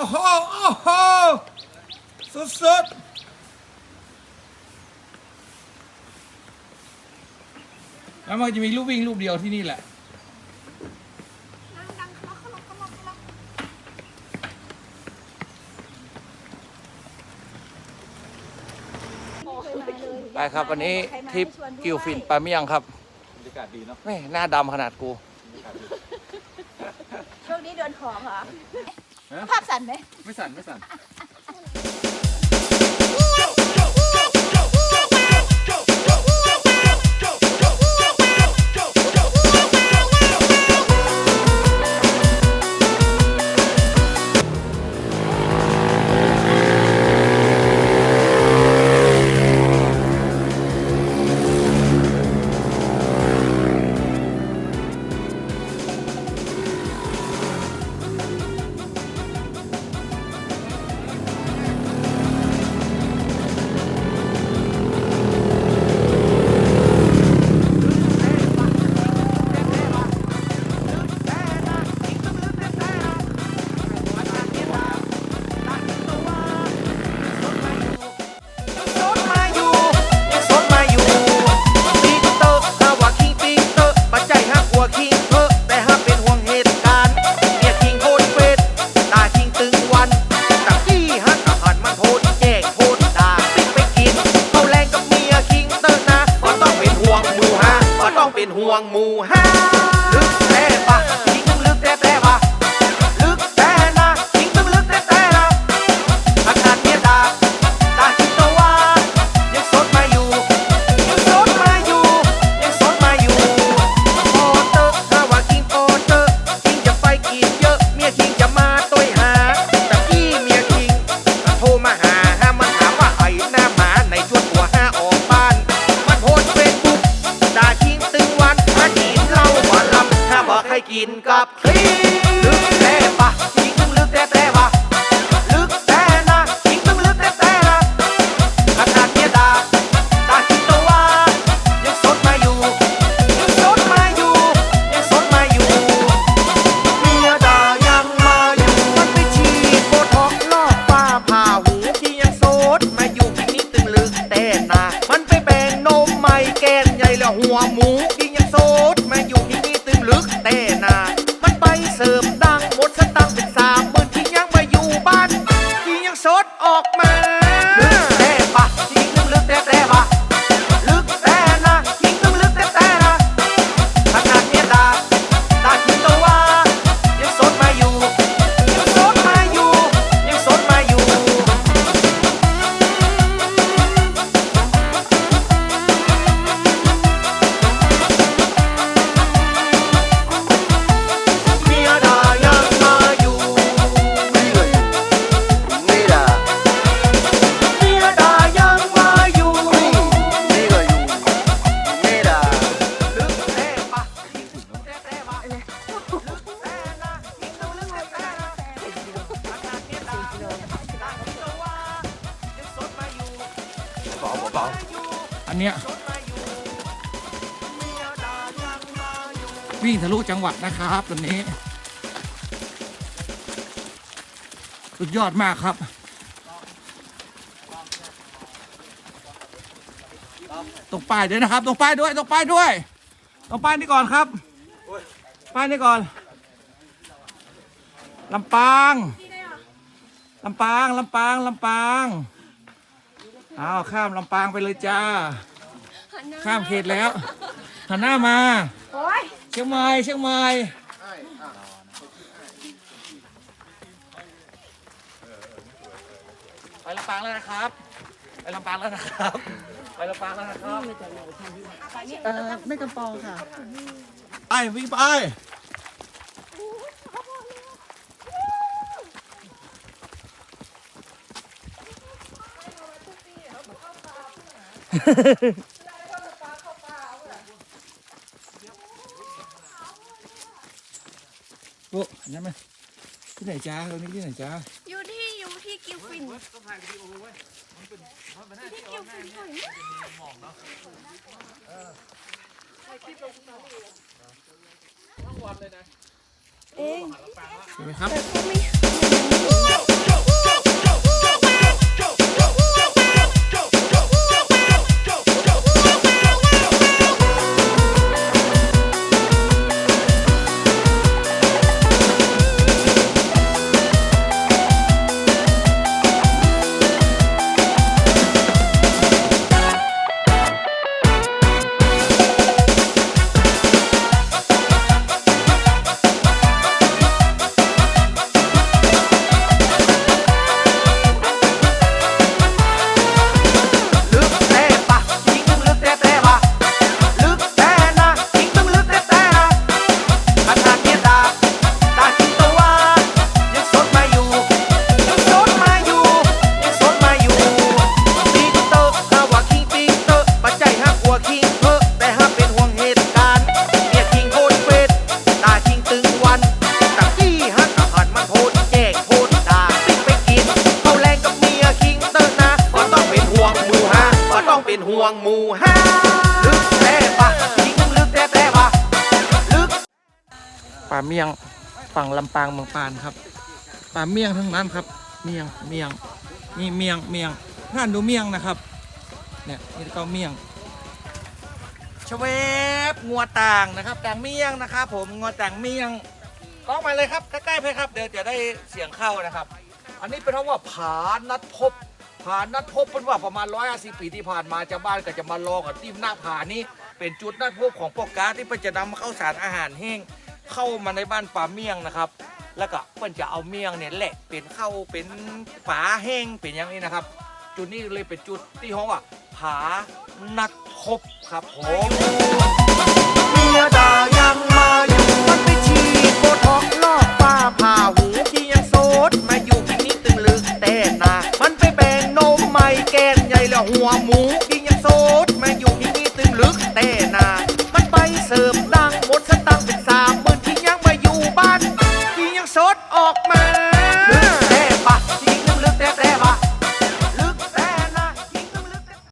อ้โห โอ้โห สุดๆแล้วมันจะมีรูปวิ่งรูปเดียวที่นี่แหละไปครับวันนี้ทริปกิวฟินปลาเมี่ยงครับบรรยากาศดีเนาะแม่หน้าดำขนาดกู ช่วงนี้เดินของเหรอฮะ ภาพสั่นไหมไม่สั่นไม่สั่น กิ เบาอันเนี้ยวิ่งทะลุจังหวัดนะครับตอนนี้ สุดยอดมากครับ ตรงป้ายด้วยนะครับ ตรงป้ายด้วย ตรงป้ายด้วย ตรงป้ายนี่ก่อนครับ ป้ายนี่ก่อนลำปางลำปางลำปางลำปาง อ้าวข้ามลำปางไปเลยจ้า ข้ามเขตแล้วหันหน้ามาโอ้ยเชียงใหม่เชียงใหม่ไปลำปางแล้วนะครับ ไปลำปางแล้วนะครับ ไปลำปางแล้วนะครับ เอ่อไม่กำปองค่ะ ไปวิ่งไป โอ้อันนั้นไหมที่ไหนจ้าตรงนี้ที่ไหนจ้าอยู่ที่อยู่ที่กิวฟินที่กิวฟินหน่อยเองเห็นไหมครับ ป่าเมียงฝั่งลำปางเมืองปานครับป่าเมียงทั้งนั้นครับ เมียงเมียงนี่เมียงเมียงท่านดูเมียงนะครับ เนี่ยนี่ก็เมียงชเวบงัวต่างนะครับต่างเมียงนะครับ ผมงัวต่างเมียงก็มาเลยครับใกล้ๆไปครับ เดี๋ยวจะได้เสียงเข้านะครับ อันนี้เป็นเพราะว่าผานัดพบผานัดพบเป็นว่าประมาณร้อยห้าสิบปีที่ผ่านมาชาวบ้านก็จะมาลอกับที่หน้าผานี้เป็นจุดนัดพบของพวกกาที่เพิ่นจะนำข้าวสารอาหารแห้ง เข้ามาในบ้านป่าเมี่ยงนะครับ แล้วก็เพิ่นจะเอาเมี่ยงเนี่ยแหละเป็นข้าวเป็นฝาแห้งเป็นอย่างนี้นะครับ จุดนี้เลยเป็นจุดที่เขาว่าผานักทบครับผม